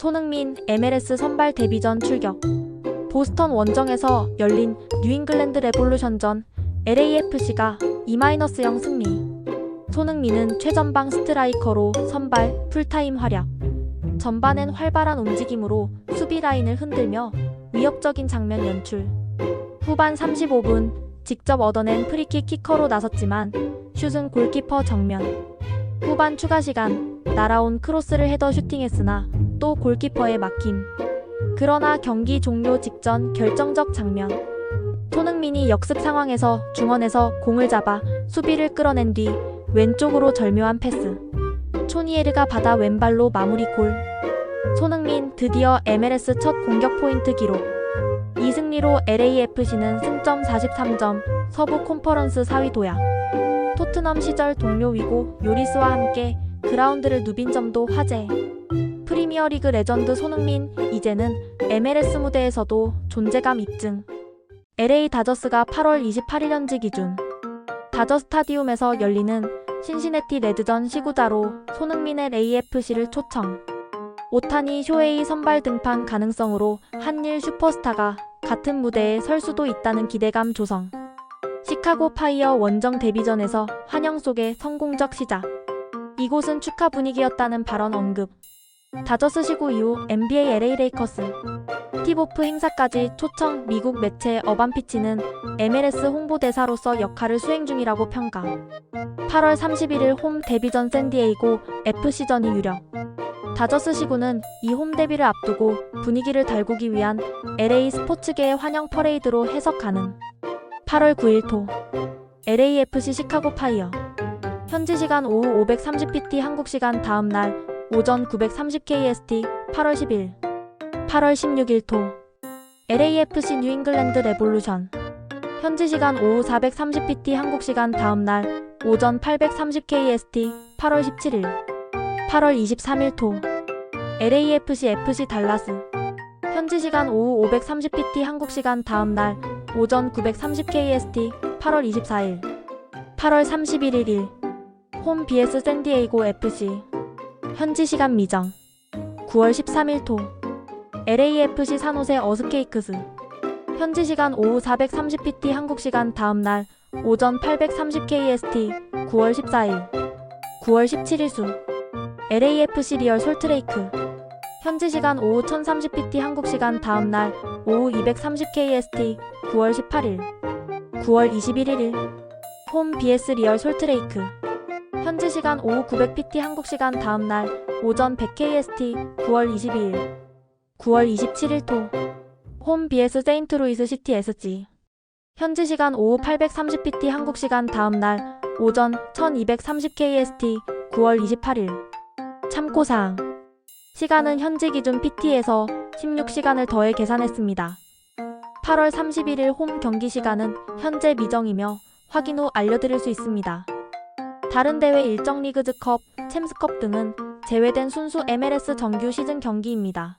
손흥민 MLS 선발 데뷔전 출격. 보스턴 원정에서 열린 뉴잉글랜드 레볼루션전 LAFC가 2-0 승리. 손흥민은 최전방 스트라이커로 선발 풀타임 활약. 전반엔 활발한 움직임으로 수비 라인을 흔들며 위협적인 장면 연출. 후반 35분 직접 얻어낸 프리킥 키커로 나섰지만 슛은 골키퍼 정면. 후반 추가 시간 날아온 크로스를 헤더 슈팅했으나 또 골키퍼의 막힘. 그러나 경기 종료 직전 결정적 장면. 손흥민이 역습 상황에서 중원에서 공을 잡아 수비를 끌어낸 뒤 왼쪽으로 절묘한 패스. 초니에르가 받아 왼발로 마무리 골. 손흥민 드디어 MLS 첫 공격 포인트 기록. 이 승리로 LAFC는 승점 43점, 서부 콘퍼런스 4위 도약. 토트넘 시절 동료 위고 요리스와 함께 그라운드를 누빈 점도 화제. 프리미어리그 레전드 손흥민 이제는 MLS 무대에서도 존재감 입증. LA 다저스가 8월 28일 현지 기준 다저 스타디움에서 열리는 신시내티 레드전 시구자로 손흥민의 AFC를 초청. 오타니 쇼헤이 선발 등판 가능성으로 한일 슈퍼스타가 같은 무대에 설 수도 있다는 기대감 조성. 시카고 파이어 원정 데뷔전에서 환영 속의 성공적 시작. 이곳은 축하 분위기였다는 발언 언급. 다저스 시구 이후 NBA LA 레이커스 티보프 행사까지 초청 미국 매체 어반피치는 MLS 홍보대사로서 역할을 수행 중이라고 평가. 8월 31일 홈 데뷔전 샌디에이고 FC전이 유력. 다저스 시구는 이 홈 데뷔를 앞두고 분위기를 달구기 위한 LA 스포츠계의 환영 퍼레이드로 해석 가능. 8월 9일 토 LAFC 시카고 파이어 현지 시간 오후 530pt 한국 시간 다음 날 오전 930KST 8월 10일 8월 16일 토. LAFC 뉴잉글랜드 레볼루션. 현지 시간 오후 430pt 한국 시간 다음 날 오전 830KST 8월 17일 8월 23일 토. LAFC FC 달라스. 현지 시간 오후 530pt 한국 시간 다음 날 오전 930KST 8월 24일 8월 31일 일. 홈 BS 샌디에이고 FC 현지 시간 미정. 9월 13일 토. LAFC 산호세 어스케이크스. 현지 시간 오후 430pt 한국 시간 다음 날 오전 830KST 9월 14일. 9월 17일 수. LAFC 리얼 솔트레이크. 현지 시간 오후 1030pt 한국 시간 다음 날 오후 230KST 9월 18일. 9월 21일 일. 홈 BS 리얼 솔트레이크 현지 시간 오후 900pt 한국 시간 다음 날 오전 100KST 9월 22일 9월 27일 토. 홈 BS 세인트루이스 시티 SG. 현지 시간 오후 830pt 한국 시간 다음 날 오전 1230KST 9월 28일. 참고사항. 시간은 현지 기준 PT에서 16시간을 더해 계산했습니다. 8월 31일 홈 경기 시간은 현재 미정이며 확인 후 알려드릴 수 있습니다. 다른 대회 일정 리그즈컵, 챔스컵 등은 제외된 순수 MLS 정규 시즌 경기입니다.